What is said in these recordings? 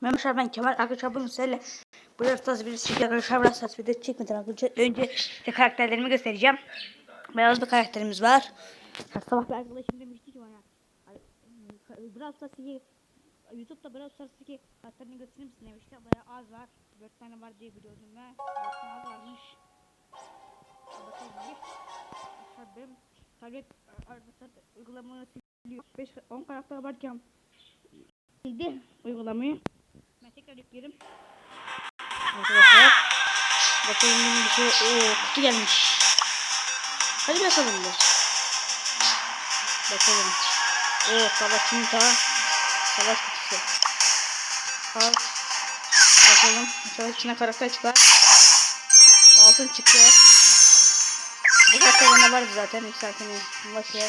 Merhaba ben Kemal arkadaşlar bugün sizlerle Brawl Stars bir çekiyor arkadaşlar Brawl Stars video çekmeden arkadaşlar önce size karakterlerimi göstereceğim. Beyaz bir karakterimiz var. Sabah bir arkadaşım demişti ki bana "Ay, Brawl Stars 2 Youtube'da Brawl Stars 2 karakterini gösterir misin? demişti. Bayağı az var. 4 tane var diye biliyordum ben. 4 tane az varmış. Bir. Arkadaşlar benim tablet arkadaşlar uygulamayı siliyor 5 10 karakter varken sildi uygulamayı. Yüklerim. Arkadaşlar. Bakalım bir şey. Oo kutu gelmiş. Hadi bakalım bir. Bakalım. Oo savaşın ta. Savaş kutusu. Al. Bakalım. İnşallah içine karakter çıkar. Altın çıkıyor. Bu karakter bende vardı zaten. Başı.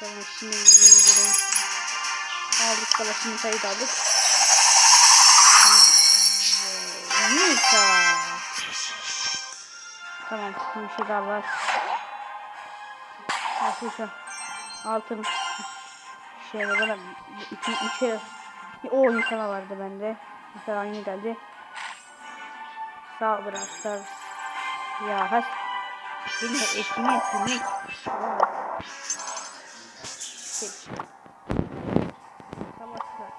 Sonra şimdi yeni Aldık savaşını sayı da aldık. Nisa. Tamam. Bir şey daha var. Arkadaşlar. Altın. Şey var. Bana iki, iki, o Nisa vardı bende. Nisa aynı geldi. Sağ bıraklar. Ya has. Bilme etkinlik etkinlik. Seç. Savaşlar.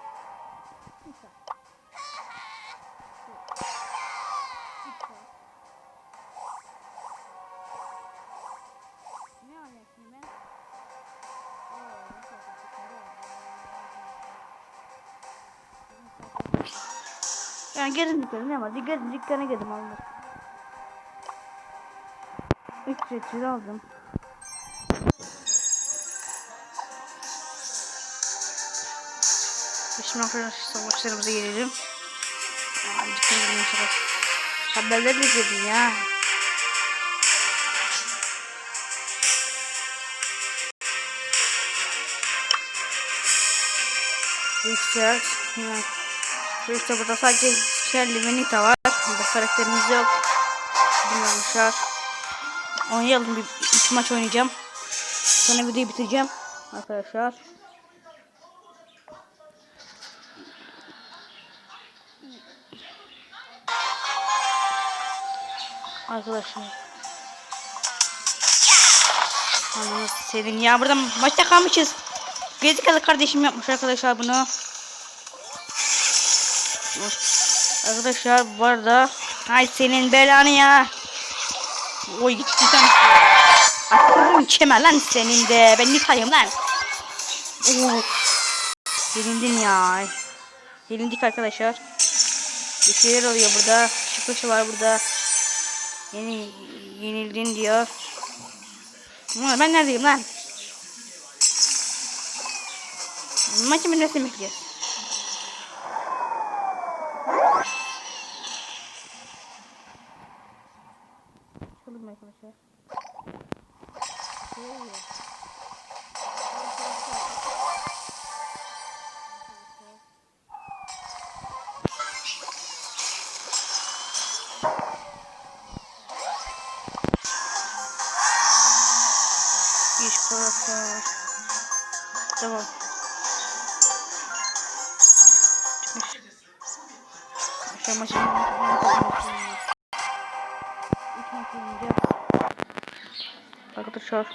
Yani gezin dükkanı ne var? Gezin dükkana gezin aldım. 3 litre aldım. Şimdi arkadaşlar savaşlarımıza gelelim. Aa, Dükkanı inşallah. Haberleri gezin ya. Yüksel. Evet. İşte burada sadece Shelly ve Nita var. Burada karakterimiz yok. Bilmiyormuşlar. Oynayalım bir iki maç oynayacağım. Sonra videoyu bitireceğim. Arkadaşlar. Arkadaşlar. Ananı senin ya burada maçta kalmışız. Gezikalı kardeşim yapmış arkadaşlar bunu. Arkadaşlar bu arada Ay senin belanı ya. Oy gitti sen. Aklım keme lan senin de. Ben nikahım lan. Oo. Yenildin ya. Yenildik arkadaşlar. Bir şeyler oluyor burada. Çıkışı var burada. Yeni yenildin diyor. Ben neredeyim lan? Maçı bir resim bekleyeceğiz. Çıkalım arkadaşlar. İş. Tamam. Çıkmış. Maçı. Arkadaşlar.